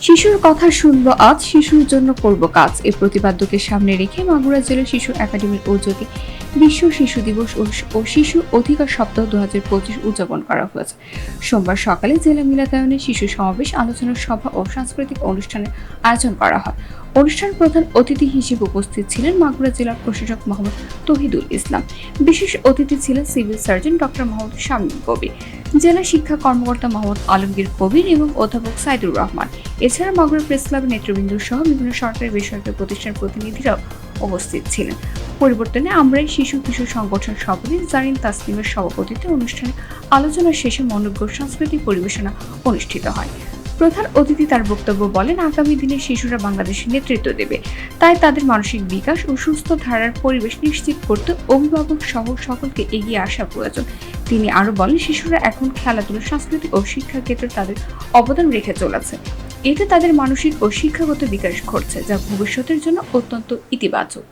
শিশুর কথা শুনব, আজ শিশুর জন্য করব কাজ। এই প্রতিপাদ্যকে সামনে রেখে মাগুরা জেলা শিশু একাডেমির উদ্যোগে বিশ্ব শিশু দিবস ও- শিশু অধিকার সপ্তাহ দু হাজার পঁচিশ উদযাপন করা হয়েছে। সোমবার সকালে জেলা মিলাতায়নে শিশু সমাবেশ, আলোচনা সভা ও সাংস্কৃতিক অনুষ্ঠানের আয়োজন করা হয়। অনুষ্ঠান প্রধান অতিথি হিসেবে উপস্থিত ছিলেন মাগুরা জেলার প্রশাসক মোহাম্মদ তহিদুল ইসলাম। বিশেষ অতিথি ছিলেন civil surgeon doctor Mohammad Shamim Kabir জেলা শিক্ষা কর্মকর্তা মোহাম্মদ আলমগীর কবির এবং অধ্যাপক সাইদুর রহমান। এছাড়া মাগুরা প্রেস ক্লাবের নেতৃবৃন্দ সহ বিভিন্ন সরকারি বেসরকারি প্রতিষ্ঠান প্রতিনিধিরাও উপস্থিত ছিলেন। পরিবর্তনে আমরাই শিশু কিশোর সংগঠন সভাপতি জারিন তাসলিমের সভাপতিত্বে অনুষ্ঠানে আলোচনা শেষে মনোজ্ঞ সাংস্কৃতিক পরিবেশনা অনুষ্ঠিত হয়। প্রধান অতিথি তার বক্তব্য বলেন, আগামী দিনে শিশুরা বাংলাদেশের নেতৃত্ব দেবে। তাই তাদের মানসিক বিকাশ ও সুস্থ ধারার পরিবেশ নিশ্চিত করতে অভিভাবক সহ সকলকে এগিয়ে আসা প্রয়োজন। তিনি আরও বলেন, শিশুরা এখন খেলাধুলা সংস্কৃতি ও শিক্ষা ক্ষেত্রে তাদের অবদান রেখে চলেছে। এতে তাদের মানসিক ও শিক্ষাগত বিকাশ ঘটছে, যা ভবিষ্যতের জন্য অত্যন্ত ইতিবাচক।